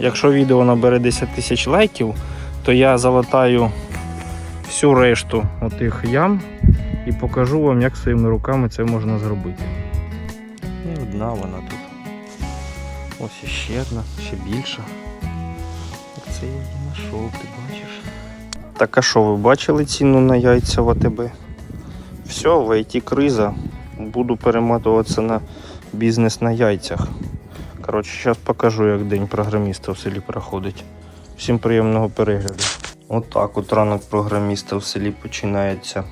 Якщо відео набере 10 тисяч лайків, то я залатаю всю решту отих ям і покажу вам, як своїми руками це можна зробити. І одна вона тут. Ось іще одна, ще більша. Це я її знайшов, ти бачиш? Так а що, ви бачили ціну на яйця в АТБ? Все, в IT криза. Буду перематуватися на бізнес на яйцях. Коротше, зараз покажу, як день програміста в селі проходить. Всім приємного перегляду. Отак от ранок програміста в селі починається.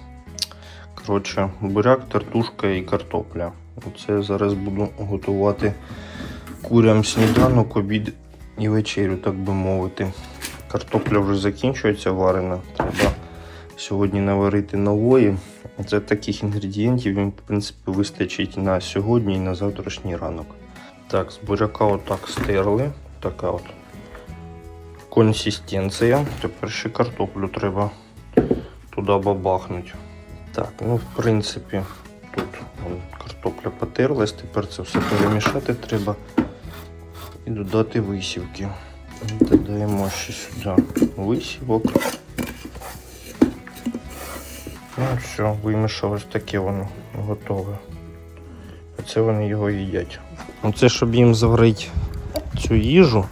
Коротше, буряк, тартушка і картопля. Оце я зараз буду готувати курям сніданок, обід і вечерю, так би мовити. Картопля вже закінчується варена. Треба сьогодні наварити нової. Це таких інгредієнтів, в принципі, вистачить на сьогодні і на завтрашній ранок. Так, з буряка отак стерли. Така от консистенція. Тепер ще картоплю треба туди бабахнути. Так, ну в принципі, тут вон, картопля потерлась, тепер це все перемішати треба і додати висівки. Додаємо ще сюди висівок. Ну все, вимішав ось таке воно готове. Оце вони його їдять. Оце, щоб їм зварити цю їжу,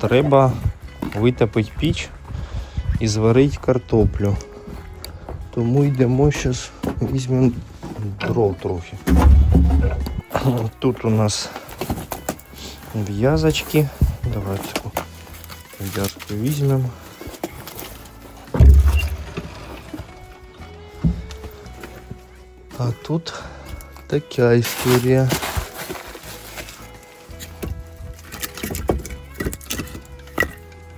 треба витопити піч і зварити картоплю. Тому йдемо зараз, візьмемо дров трохи. Тут у нас в'язочки. Давайте таку в'язку візьмемо. А тут така історія.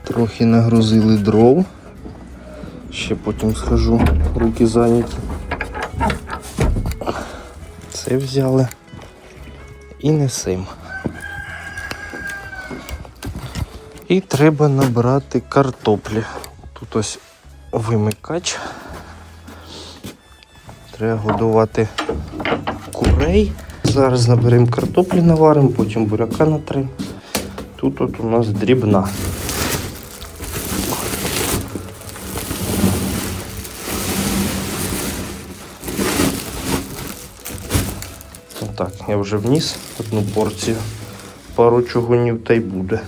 Трохи нагрузили дров. Ще потім схожу, руки зайняті. Це взяли і несем. І треба набрати картоплі. Тут ось вимикач. Треба годувати курей. Зараз наберемо картоплі наваримо, потім буряка натрим. Тут от у нас дрібна. Так, я вже вніс одну порцію. Пару чугунів та й буде.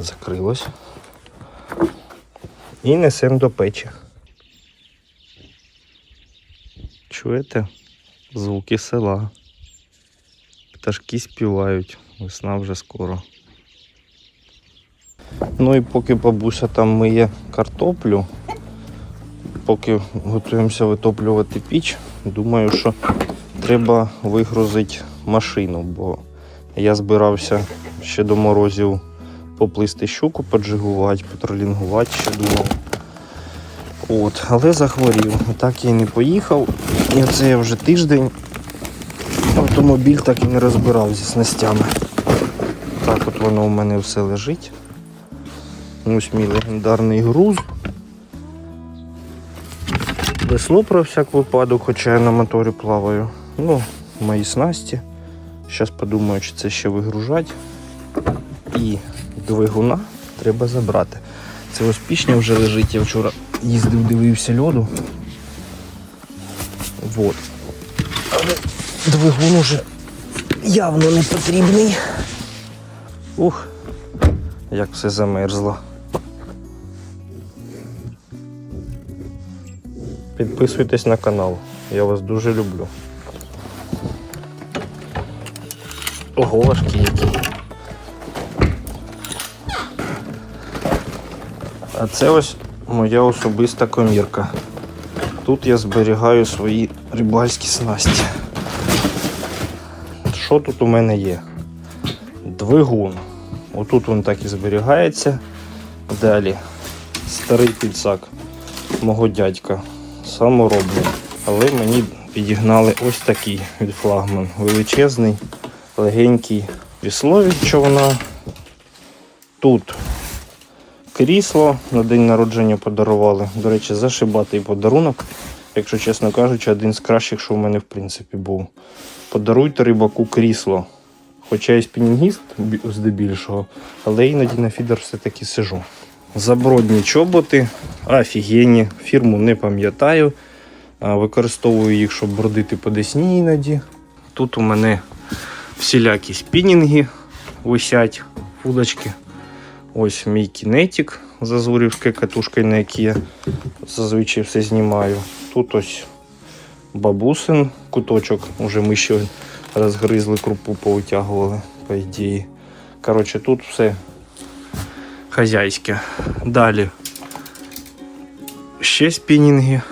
Закрилось. І несемо до печі. Чуєте? Звуки села. Пташки співають, весна вже скоро. Ну і поки бабуся там миє картоплю, поки готуємося витоплювати піч, думаю, що треба вигрузити машину, бо я збирався ще до морозів поплисти щуку, поджигувати, потролінгувати, ще думав. От, але захворів. Так я і не поїхав. І оце я вже тиждень автомобіль так і не розбирав зі снастями. Так от воно у мене все лежить. Ось мій легендарний груз. Весло про всяк випадок, хоча я на моторі плаваю. Ну, мої снасті. Зараз подумаю, чи це ще вигружати. І двигуна треба забрати. Це ось пішня вже лежить. Я вчора їздив, дивився льоду. Вот. Але двигун уже явно не потрібний. Ух, як все замерзло. Підписуйтесь на канал. Я вас дуже люблю. Ого, важкі які. А це ось моя особиста комірка. Тут я зберігаю свої рибальські снасті. Що тут у мене є? Двигун. Отут він так і зберігається. Далі старий підсак мого дядька. Саморобний. Але мені підігнали ось такий від флагман. Величезний, легенький вісло від човна. Тут крісло на день народження подарували. До речі, зашибатий подарунок. Якщо чесно кажучи, один з кращих, що в мене в принципі був. Подаруйте рибаку крісло. Хоча я спінінгіст здебільшого, але іноді на фідер все-таки сижу. Забродні чоботи, офігенні, фірму не пам'ятаю. Використовую їх, щоб бродити по десні іноді. Тут у мене всілякі спінінги висять, вудочки. Ось мій кінетик з азурівською катушкою, на якій я зазвичай все знімаю. Тут ось бабусин куточок, уже ми ще розгризли крупу, повитягували, по ідеї. Коротше, тут все хазяйське. Далі ще спінінги.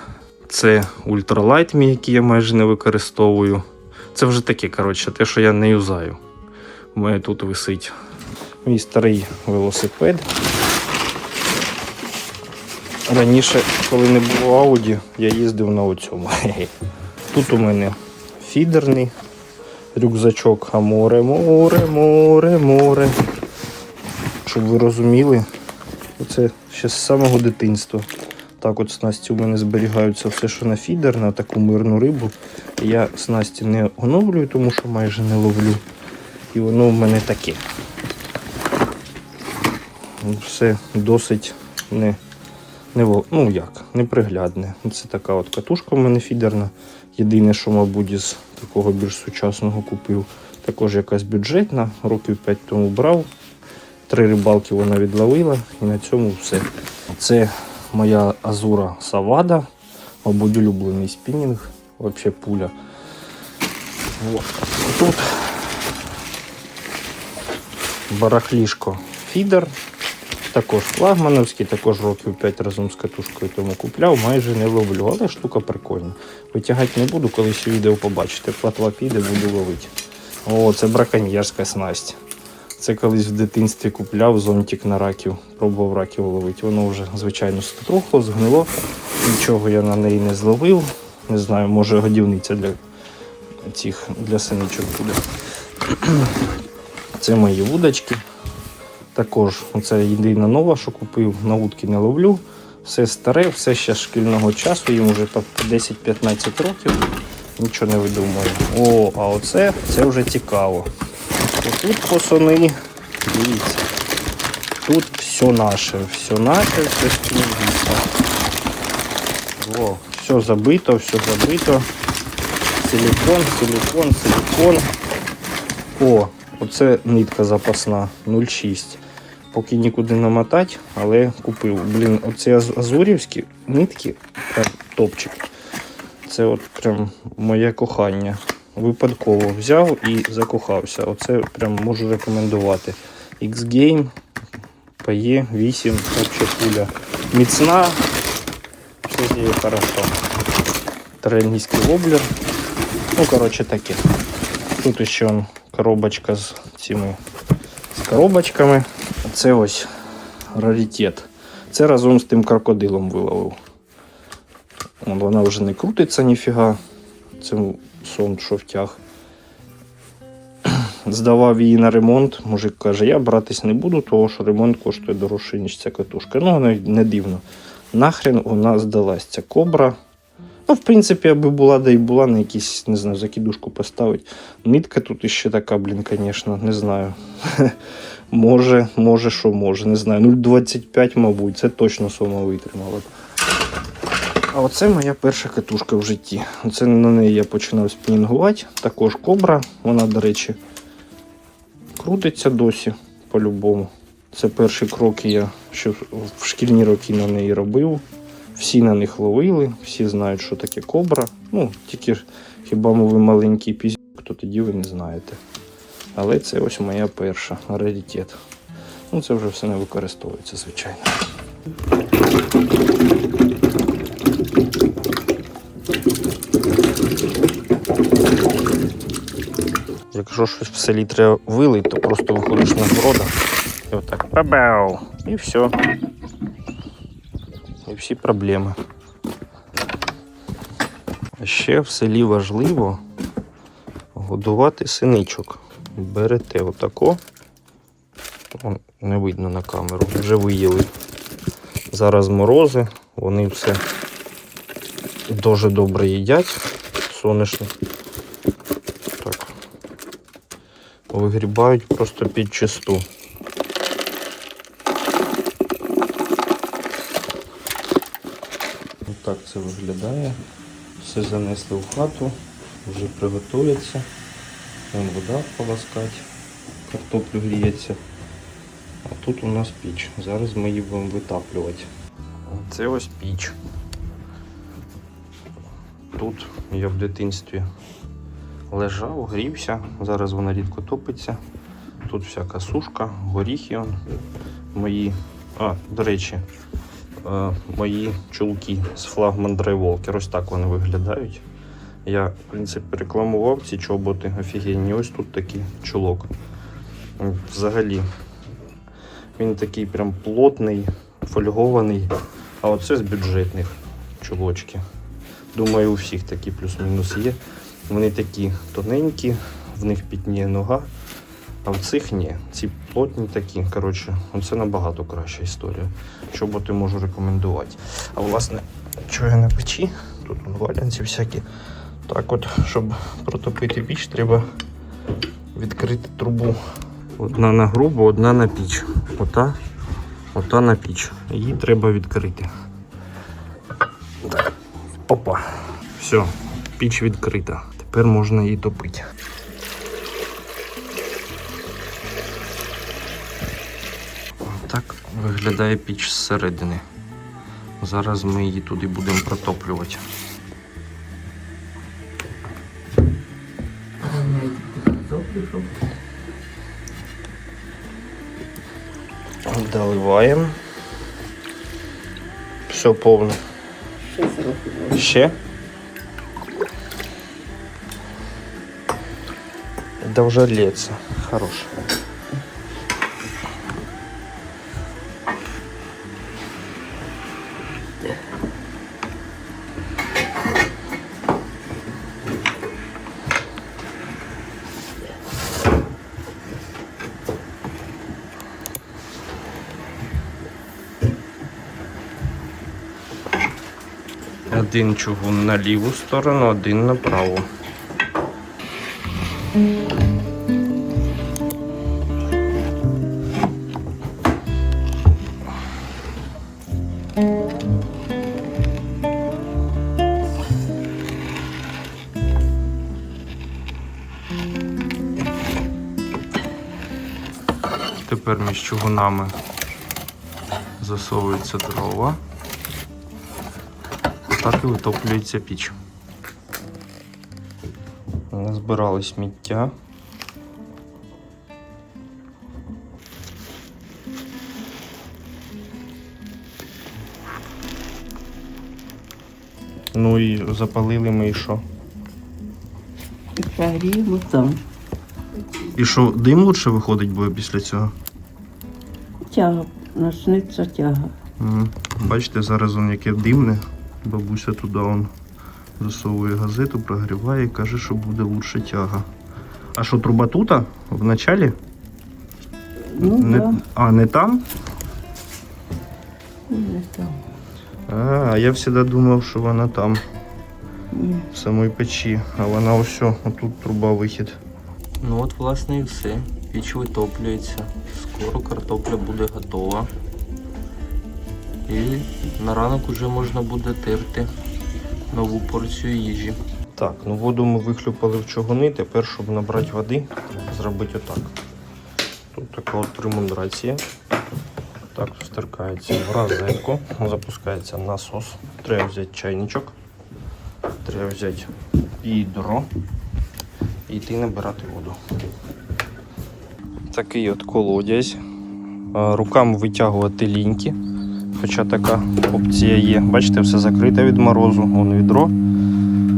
Це ультралайт мій, який я майже не використовую. Це вже таке, коротше, те, що я не юзаю. У мене тут висить мій старий велосипед. Раніше, коли не було Ауді, я їздив на оцьому. Тут у мене фідерний рюкзачок, а море, море, море, море. Щоб ви розуміли, це ще з самого дитинства. Так от снасті у мене зберігаються все, що на фідер, на таку мирну рибу. Я снасті не оновлюю, тому що майже не ловлю. І воно в мене таке. Все досить не, не ну як, неприглядне. Це така от катушка в мене фідерна. Єдине, що, мабуть, із такого більш сучасного купив. Також якась бюджетна, років 5 тому брав. Три рибалки вона відловила і на цьому все. Це моя Азура Савада, мабуть, улюблений спінінг, взагалі пуля. Вот. Тут барахлішко фідер, також флагмановський, також років 5 разом з катушкою тому купляв, майже не ловлю, але штука прикольна. Витягати не буду, колись відео побачите. Платва піде, буду ловити. О, це браконьєрська снасть. Це колись в дитинстві купляв зонтик на раків, пробував раків ловити. Воно вже, звичайно, струхло, згнило. Нічого я на неї не зловив. Не знаю, може годівниця для цих для синичок буде. Це мої вудочки. Також це єдина нова, що купив. На вудки не ловлю. Все старе, все ще шкільного часу, їм вже 10-15 років. Нічого не видумаю. О, а оце це вже цікаво. Тут посони, дивіться. Тут все наше, все наше, все спільніше. О, все забито, все забито. Силикон, силикон, силикон. О, оце нитка запасна 0,6. Поки нікуди намотати, але купив. Блін, оці азурівські нитки, прям топчик. Це от прям моє кохання. Випадково взяв і закохався. Оце прям можу рекомендувати. X-Game PE 8 обща пуля. Міцна, все з нею хорошо. Тренійський воблер. Ну, коротше, таке. Тут ще коробочка з цими з коробочками. Це ось раритет. Це разом з тим крокодилом виловив. Вона вже не крутиться ніфіга. Це сон, що втяг. Здавав її на ремонт. Мужик каже, я братись не буду, тому що ремонт коштує дорожче, ніж ця катушка. Ну, воно не дивно. Нахрен вона здалась ця кобра. Ну, в принципі, аби була, да й була на якісь, не знаю, закидушку поставити. Нитка тут іще така, блін, звісно, не знаю. може, може, що може, не знаю. 0,25, мабуть, це точно сома витримала. А оце моя перша катушка в житті. Оце на неї я починав спінінгувати. Також кобра. Вона, до речі, крутиться досі по-любому. Це перші кроки я ще в шкільні роки на неї робив. Всі на них ловили, всі знають, що таке кобра. Ну, тільки хіба ви маленький пізняк, то тоді ви не знаєте. Але це ось моя перша раритет. Ну, це вже все не використовується, звичайно. Якщо щось в селі треба вилити, то просто виходиш на города і отак бабау. І все. І всі проблеми. А ще в селі важливо годувати синичок. Берете отако. Не видно на камеру, вже виїли. Зараз морози, вони все дуже добре їдять. Соняшник. Так. вигрібають просто під чисту. Отак це виглядає. Все занесли в хату, вже приготується. Вон вода полоскать, картоплю гріється. А тут у нас піч. Зараз ми її будемо витаплювати. Це ось піч. Тут я в дитинстві лежав, грівся. Зараз вона рідко топиться. Тут всяка сушка, горіхи. Мої. А, до речі, е, мої чулки з флагман Драйволкер. Ось так вони виглядають. Я, в принципі, рекламував ці чоботи офігенні. Ось тут такий чулок. Взагалі. Він такий прям плотний, фольгований. А оце з бюджетних чулочки. Думаю, у всіх такі плюс-мінус є. Вони такі тоненькі, в них пітніє нога, а в цих ні. Ці плотні такі. Коротше, це набагато краща історія. Чоботи можу рекомендувати. А власне, що я на печі? Тут валянці всякі. Так от, щоб протопити піч, треба відкрити трубу. Одна на грубу, одна на піч. Ота, ота на піч. Її треба відкрити. Так. Опа. Все, піч відкрита. Тепер можна її топити. Так виглядає піч зсередини. Зараз ми її туди будемо протоплювати. Доливаємо. Все повно. Ще? Да уже льется. Хорош. Один чугун на ліву сторону, один на праву. Тепер між чугунами засовуються дрова. Так і витоплюється піч. Назбирали сміття. Ну і запалили ми і що? Шарімо там. І що, дим лучше виходить буде після цього? Тяга, начнеться тяга. Угу. Бачите, зараз он яке димне. Бабуся туди он засовує газету, прогріває і каже, що буде лучше тяга. А що труба тут? В началі? Ну, не... да. А, не там? Не там. А, а я завжди думав, що вона там, Ні. в самій печі, а вона ось, отут труба вихід. Ну от, власне, і все. Піч витоплюється. Скоро картопля буде готова. І на ранок уже можна буде терти нову порцію їжі. Так, ну воду ми вихлюпали в чогуни. Тепер, щоб набрати води, зробити отак. Тут така от ремондрація. Так, встиркається в розетку, запускається насос. Треба взяти чайничок, треба взяти відро і йти набирати воду. Такий от колодязь. А, Руками витягувати ліньки. Хоча така опція є. Бачите, все закрите від морозу, вон відро.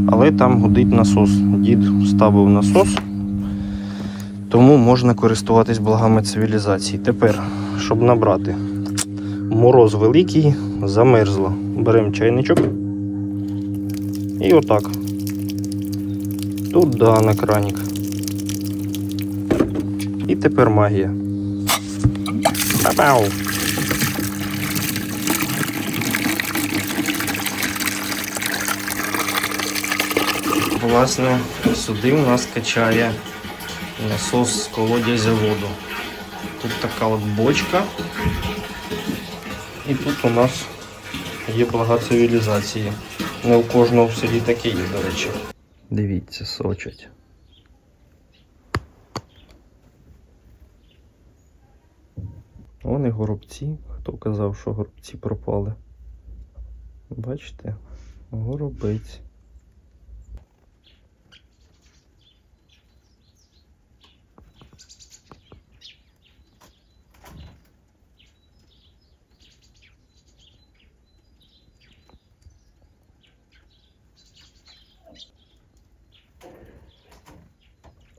Але там гудить насос. Дід ставив насос, тому можна користуватись благами цивілізації. Тепер, щоб набрати. Мороз великий, замерзло. Беремо чайничок. І отак. Туди на краник. І тепер магія. Пау! Власне, сюди у нас качає насос з колодязя воду. Тут така от бочка. І тут у нас є блага цивілізації. Не у кожного в селі таке є, до речі. Дивіться, сочать. Вони горобці. Хто казав, що горобці пропали? Бачите? Горобець.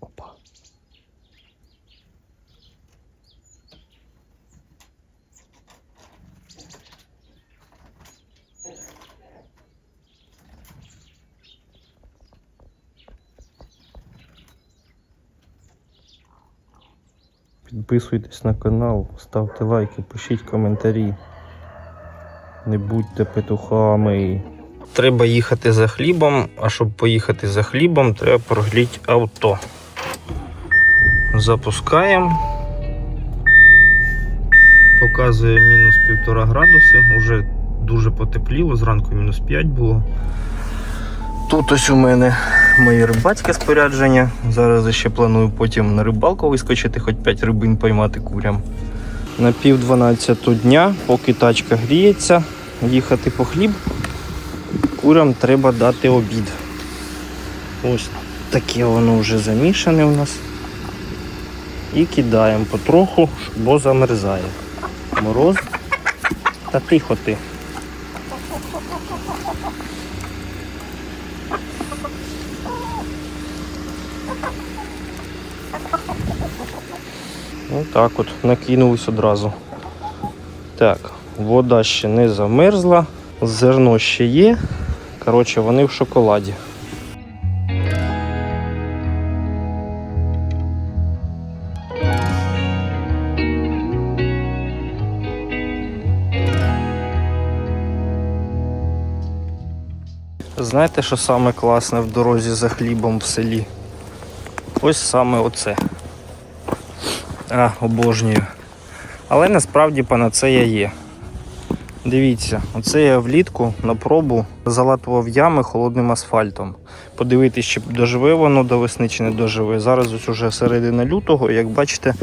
Опа. Підписуйтесь на канал, ставте лайки, пишіть коментарі. Не будьте петухами. Треба їхати за хлібом, а щоб поїхати за хлібом, треба прогріти авто. Запускаємо. Показує мінус півтора градуси. Уже дуже потепліло, зранку мінус 5 було. Тут ось у мене моє рибацьке спорядження. Зараз ще планую потім на рибалку вискочити, хоч 5 рибин поймати курям. На пів 12 дня, поки тачка гріється, їхати по хліб. Курям треба дати обід. Ось таке воно вже замішане у нас. І кидаємо потроху, бо замерзає. Мороз. Та тихо ти. Ну так от, накинулись одразу. Так, вода ще не замерзла, зерно ще є. Коротше, вони в шоколаді. Знаєте, що саме класне в дорозі за хлібом в селі? Ось саме оце. А, обожнюю. Але насправді панацея є. Дивіться, оце я влітку на пробу залатував ями холодним асфальтом. Подивитись, чи доживе воно до весни, чи не доживе. Зараз ось уже середина лютого, як бачите,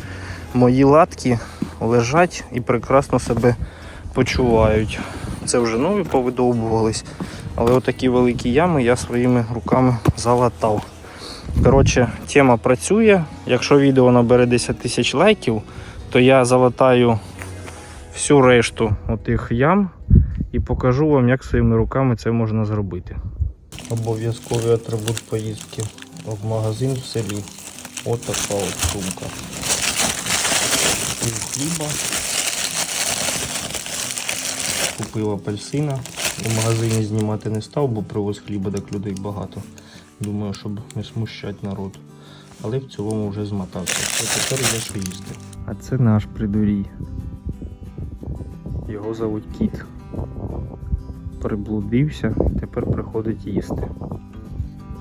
мої латки лежать і прекрасно себе почувають. Це вже нові повидовбувались, але отакі великі ями я своїми руками залатав. Коротше, тема працює. Якщо відео набере 10 тисяч лайків, то я залатаю всю решту отих ям і покажу вам, як своїми руками це можна зробити. Обов'язковий атрибут поїздки в магазин в селі. От така от сумка. Купив хліба. Купив апельсина. У магазині знімати не став, бо привоз хліба, так людей багато. Думаю, щоб не смущати народ. Але в цілому вже змотався. Все, тепер є що їсти. А це наш придурій. Його зовуть Кіт. Приблудився і тепер приходить їсти.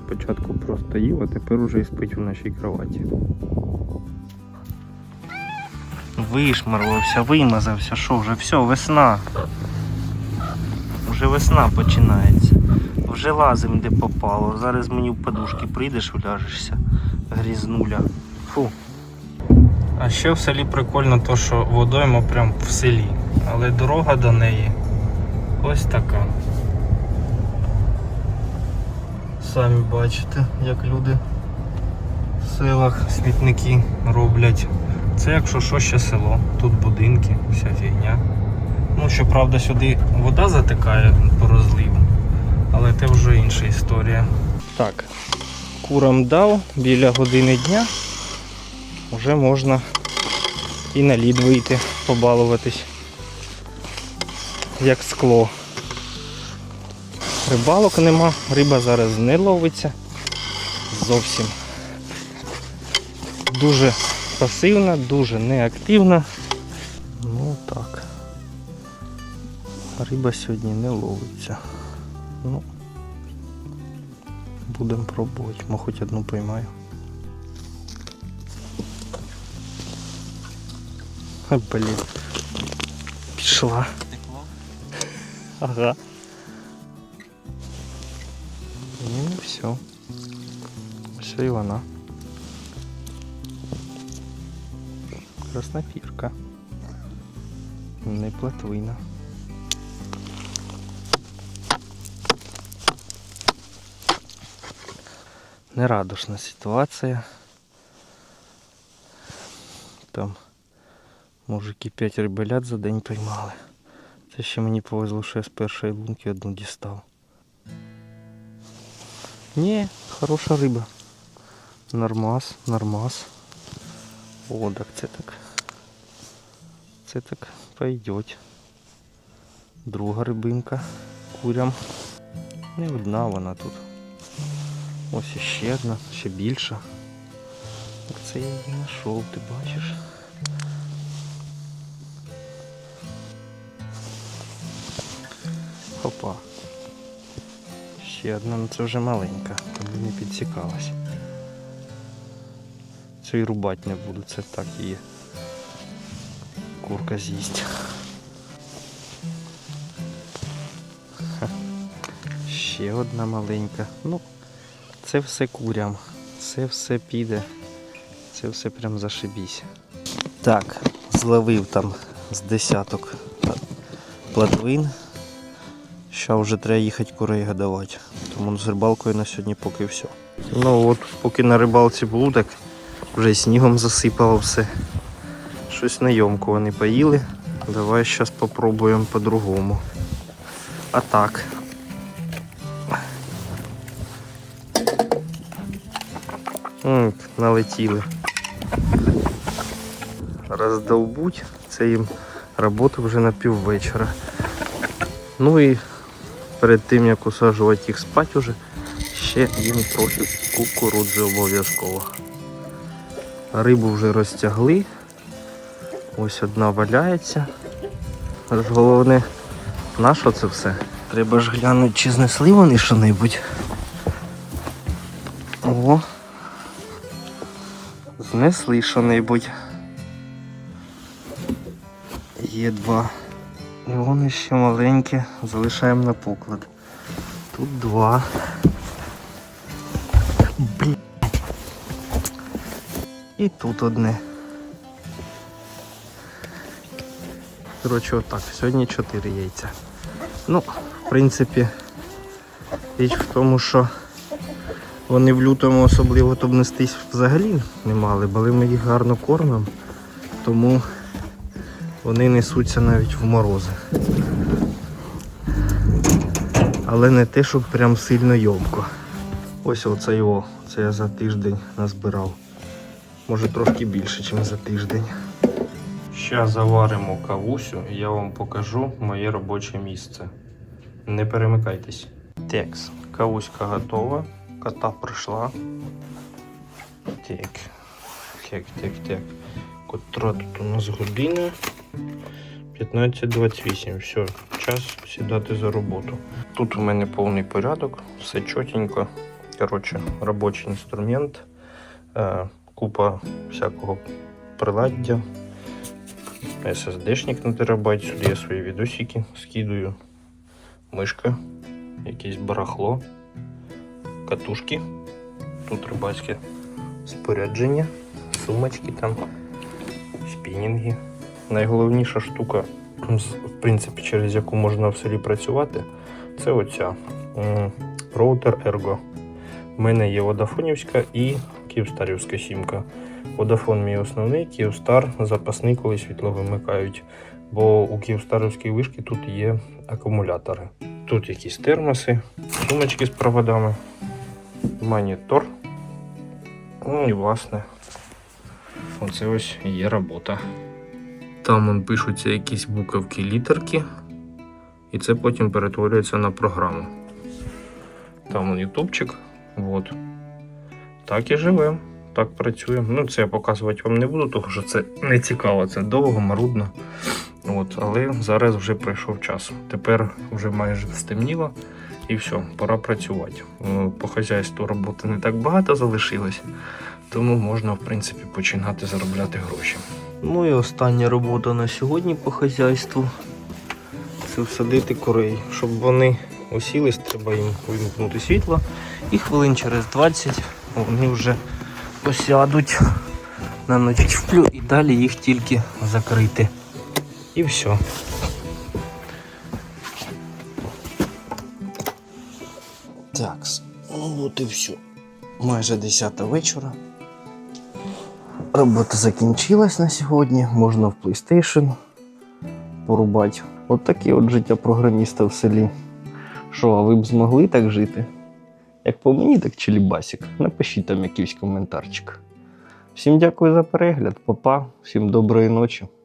Спочатку просто їв, а тепер уже і спить у нашій кроваті. Вишмарвався, вимазався, що вже все, весна. Вже весна починається. Вже лазим де попало. Зараз мені в подушки прийдеш, уляжешся. Грізнуля. Фу. А ще в селі прикольно то, що водойма прям в селі. Але дорога до неї ось така. Самі бачите, як люди в селах смітники роблять. Це якщо що ще село. Тут будинки, вся фігня. Ну, щоправда, сюди вода затикає по розливу, але це вже інша історія. Так, курам дав біля години дня. Вже можна і на лід вийти, побалуватись. Як скло. Рибалок нема, риба зараз не ловиться. Зовсім. Дуже пасивна, дуже неактивна. Ну так. Риба сьогодні не ловиться. Ну, будемо пробувати, Мо хоч одну поймаю. А, блін. Пішла. Ага. Ну і все. Все і вона. Краснопірка. Не платвина. Нерадушна ситуація. Там мужики 5 рибалят за день поймали. Це ще мені повезло, що я з першої лунки одну дістав. Ні, хороша риба. Нормас, нормас. О, так це так. Це так пойдет. Друга рибинка курям. Не одна вона тут. Ось іще одна, ще більша. Це я її знайшов, ти бачиш? Хопа. Ще одна, ну це вже маленька, тому не підсікалась. Це і рубати не буду, це так її курка з'їсть. Ще одна маленька. Ну, це все курям. Це все піде. Це все прям зашибісь. Так, зловив там з десяток платвин. Ще вже треба їхати курей годувати. Тому з рибалкою на сьогодні поки все. Ну от, поки на рибалці був, так вже й снігом засипало все. Щось найомку вони поїли. Давай зараз попробуємо по-другому. А так. М, налетіли. Роздовбуть, це їм робота вже на піввечора. Ну і перед тим як усаджувати їх спати уже, ще їм трохи кукурудзи обов'язково. Рибу вже розтягли. Ось одна валяється. Головне, на що це все? Треба ж глянути, чи знесли вони що-небудь. О. Знесли що-небудь. Є два. І вони ще маленькі, залишаємо на поклад. Тут два. Блін. І тут одне. Коротше, отак. Сьогодні 4 яйця. Ну, в принципі, річ в тому, що вони в лютому особливо то б нестись взагалі не мали, бо ми їх гарно кормимо, тому вони несуться навіть в морози. Але не те, щоб прям сильно йомко. Ось оце його, це я за тиждень назбирав. Може трошки більше, ніж за тиждень. Ще заваримо кавусю і я вам покажу моє робоче місце. Не перемикайтесь. Текс. Кавуська готова. Кота прийшла. Так. Так, так, так. Котра тут у нас година. 15.28. Все, час сідати за роботу. Тут у мене повний порядок, все чотенько. Коротше, робочий інструмент, е, купа всякого приладдя. SSD-шник на терабайт, сюди я свої відосики скидую. Мишка, якесь барахло, катушки. Тут рибацьке спорядження, сумочки там, спінінги. Найголовніша штука, в принципі, через яку можна в селі працювати, це оця роутер Ergo. У мене є Водафонівська і Київстарівська сімка. Водафон мій основний, Київстар запасний, коли світло вимикають. Бо у Київстарівській вишки тут є акумулятори. Тут якісь термоси, сумочки з проводами, монітор. Ну і власне, оце ось є робота. Там он пишуться якісь буковки, літерки, і це потім перетворюється на програму. Там он ютубчик. Вот. Так і живемо, так працюємо. Ну, це я показувати вам не буду, тому що це не цікаво, це довго, марудно. От, але зараз вже прийшов час. Тепер вже майже стемніло і все, пора працювати. Е, По хазяйству роботи не так багато залишилось, тому можна, в принципі, починати заробляти гроші. Ну і остання робота на сьогодні по хазяйству. Це всадити курей. Щоб вони осілись, треба їм вимкнути світло. І хвилин через 20 вони вже посядуть на ніч вплю і далі їх тільки закрити. І все. Так, ну от і все. Майже 10 вечора. Робота закінчилась на сьогодні. Можна в PlayStation порубати. От таке от життя програміста в селі. Що, а ви б змогли так жити? Як по мені, так чилібасик. Напишіть там якийсь коментарчик. Всім дякую за перегляд, папа, всім доброї ночі.